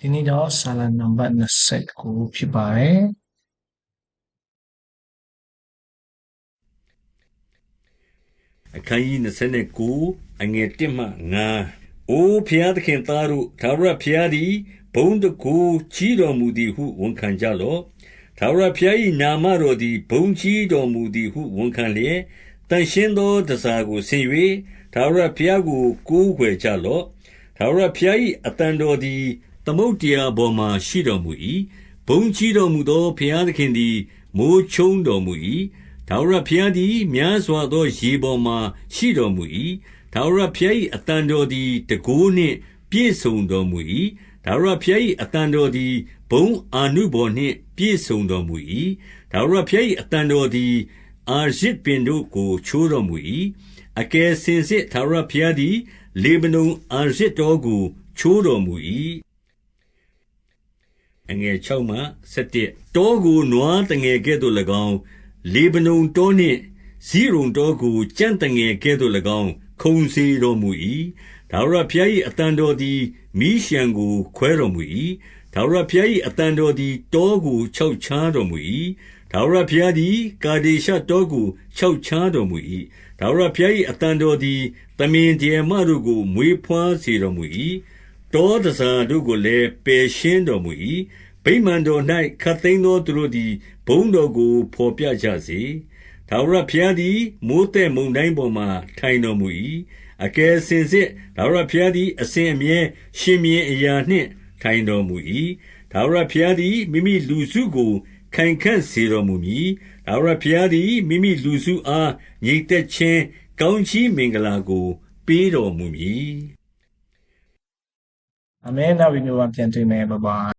ဒီနေ့တော့စာလနံပါတ်29ဖြစ်ပါတယ်အခန်းကြီး29အငယ်1မှ9အိုဖျားသခင်သားတို့သာရဖျားသည်ဘုံတကူကြီးတော်မူသည်ဟုဝန်ခံကြလော့သာရဖျား၏နာမတော်သည်ဘုံကြီးတော်မူသည်ဟုဝန်ခံလျက်တန်ရှင်းသောတစားကိုဆင်၍သာရဖျားကိုကိုးကွယ်ကြလော့သာရဖျား၏အတန်တော်သည် သမုတ်တရားပေါ်မှရှိတော်မူ၏ဘုံကြီးတော်မူသောဖျားသခင်သည် မိုးချုံတော်မူ၏ထာဝရဘုရားသည် များစွာသော ရေပေါ်မှာ ရှိတော်မူ၏။ထာဝရဘုရား၏အတန်တော်သည် တန်ခိုးနှင့် ပြည့်စုံတော်မူ၏။ထာဝရဘုရား၏အတန်တော်သည် ဘုန်းအာနုဘော်နှင့် ပြည့်စုံတော်မူ၏။ထာဝရဘုရား၏အတန်တော်သည် အာရဇ်ပင်တို့ကို ချိုးတော်မူ၏။အကယ်စင်စစ် ထာဝရဘုရားသည် လေဗနုန် အာရဇ်တော်ကို ချိုးတော်မူ၏။ တောကိုနွားသငယ်ကဲ့သို့၎င်း၊လေဗနုန်တောနှင့်စိရုန်တောကို ကြံ့သငယ်ကဲ့သို့၎င်း ခုန်စေတော်မူ၏။ထာဝရဘုရား၏အသံတော်သည် မီးလျှံကို ခွဲတော်မူ၏။ထာဝရဘုရား၏အသံတော်သည် တောကို ချောက်ချားတော်မူ၏။ထာဝရဘုရားသည် ကာဒေရှတောကို ချောက်ချားတော်မူ၏။ထာဝရဘုရား၏အသံတော်သည် သမင်ဒရယ်မတို့ကို မွေးဘွားစေတော်မူ၏။ တောတန်ဆာတို့ကိုလည်း ပယ်ရှင်းတော်မူ၏။ဗိမာန်တော်၌ခပ်သိမ်းသောသူတို့သည် ဘုန်းတော်ကို ဘော်ပြကြစေ။ထာဝရဘုရားသည် မိုဃ်းသက်မုန်တိုင်းပေါ်မှာ ထိုင်တော်မူ၏။အကယ်စင်စစ် ထာဝရဘုရားသည် အစဉ်အမြဲ ရှင်ဘုရင်အရာနှင့် ထိုင်တော်မူ၏။ထာဝရဘုရားသည် မိမိလူစုကို ခိုင်ခံ့စေတော်မူမည်။ထာဝရဘုရားသည် မိမိလူစုအား ငြိမ်သက်ခြင်း၊ကောင်းကြီးမင်္ဂလာကို ပေးတော်မူမည်။ အာမင်နောက်ဗီဒီယိုမှာပြန်တွေ့မယ်ဘိုင်ဘိုင်